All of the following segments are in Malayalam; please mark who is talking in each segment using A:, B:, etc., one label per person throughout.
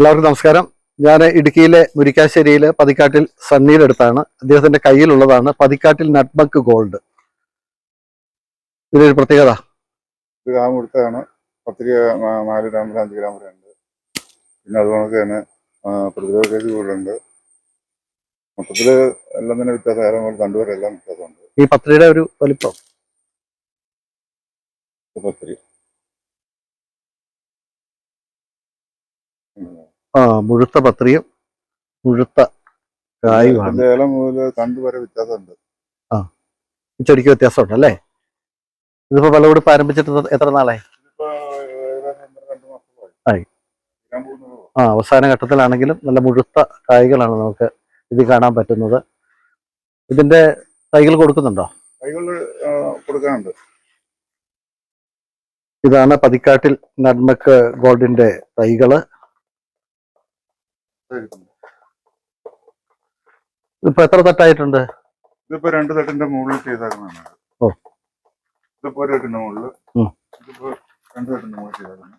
A: എല്ലാവർക്കും നമസ്കാരം. ഞാൻ ഇടുക്കിയിലെ മുരിക്കാശ്ശേരിയിലെ പതിക്കാട്ടിൽ സണ്ണിയുടെ അടുത്താണ്. അദ്ദേഹത്തിന്റെ കയ്യിലുള്ളതാണ് പതിക്കാട്ടിൽ നട്ട്ബക്ക് ഗോൾഡ്. ഇതിലൊരു പ്രത്യേകത.
B: ഇത് ഗ്രാം കൊടുത്തതാണ് പത്ത് നാല് ഗ്രാം വരെ അഞ്ച് ഗ്രാം വരെ ഉണ്ട്. പിന്നെ അതുകൊണ്ട് തന്നെ പ്രതിരോധ ശേഷി കൂടുതലുണ്ട്. മൊത്തത്തിൽ എല്ലാം തന്നെ വ്യത്യാസം ഏറെ എല്ലാം വ്യത്യാസമുണ്ട്.
A: ഈ പത്രിയുടെ ഒരു വലിപ്പം?
B: രൂപ
A: ആ മുഴുത്ത പത്രിയും മുഴുത്ത കായുമാണ്.
B: ഇതിന്റെ ഏലം മുതൽ കണ്ടുവരെ വ്യത്യാസമുണ്ട്.
A: ഈ ചെടിക്ക് വ്യത്യാസമുണ്ട് അല്ലേ? ഇതിപ്പോ വിളവെടുപ്പ് ആരംഭിച്ചിട്ട് എത്ര നാളായി? ആയി. ആ അവസാന ഘട്ടത്തിലാണെങ്കിലും നല്ല മുഴുത്ത കായ്കളാണ് നമുക്ക് ഇത് കാണാൻ പറ്റുന്നത്. ഇതിന്റെ തൈകൾ കൊടുക്കുന്നുണ്ടോ?
B: കൊടുക്കാനുണ്ട്.
A: ഇതാണ് പതിക്കാട്ടിൽ നന്മക്ക് ഗോൾഡിന്റെ തൈകൾ. ഇപ്പൊ എത്ര തട്ടായിട്ടുണ്ട്?
B: ഇതിപ്പോ രണ്ട് തട്ടിന്റെ മുകളിൽ ചെയ്തേക്കുന്നതാണ്.
A: ഓ.
B: ഇതിപ്പോ ഒരു തട്ടിന്റെ മുകളിൽ. ഇതിപ്പോ രണ്ട് തട്ടിന്റെ മുകളിൽ ചെയ്തേക്കുന്നത്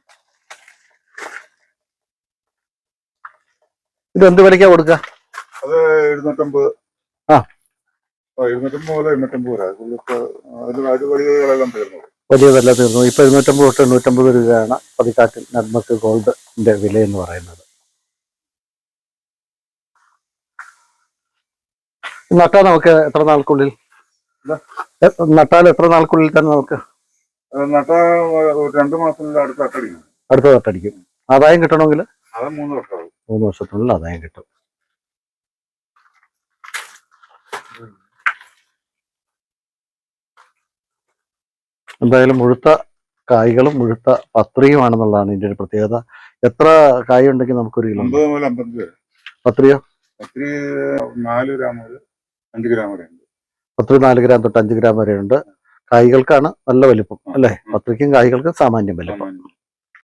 A: ഇത് എന്ത് വിലക്കാ കൊടുക്ക?
B: അത് എഴുന്നൂറ്റമ്പത്.
A: ആ.
B: എഴുന്നൂറ്റമ്പത് എണ്ണൂറ്റമ്പത് രൂപ
A: വലിയതല്ല തീർന്നു. ഇപ്പൊ എഴുന്നൂറ്റമ്പത് തൊട്ട് എണ്ണൂറ്റമ്പത് രൂപയാണ് പതിക്കാട്ടിൽ നന്മക്ക് ഗോൾഡിന്റെ വില എന്ന് പറയുന്നത്. നട്ടാൽ നമുക്ക് എത്ര നാൾക്കുള്ളിൽ? നട്ടാൽ എത്ര നാൾക്കുള്ളിൽ തന്നെ നമുക്ക്?
B: നട്ട രണ്ട് മാസത്തിനുള്ളിൽ അടുത്ത തട്ടടിക്കും
A: അടുത്ത തട്ടടിക്കും ആദായം കിട്ടണമെങ്കിൽ?
B: മൂന്ന് വർഷം
A: മൂന്ന് വർഷത്തിനുള്ളിൽ ആദായം കിട്ടും. എന്തായാലും മുഴുത്ത കായ്കളും മുഴുത്ത പത്രിയുമാണെന്നുള്ളതാണ് ഇതിന്റെ ഒരു പ്രത്യേകത. എത്ര കായ ഉണ്ടെങ്കിൽ നമുക്കൊരു കിലോ?
B: അമ്പത് മുതൽ അമ്പത്തഞ്ച് വരെ.
A: പത്രിയോ?
B: പത്രി നാല് ഗ്രാം മുതൽ അഞ്ച് ഗ്രാം വരെ ഉണ്ട്
A: പത്രി നാല് ഗ്രാം തൊട്ട് അഞ്ച് ഗ്രാം വരെ ഉണ്ട് കായ്കൾക്കാണ് നല്ല വലിപ്പം അല്ലേ? പത്രിക്കും കായ്കൾക്കും സാമാന്യം വലിപ്പം.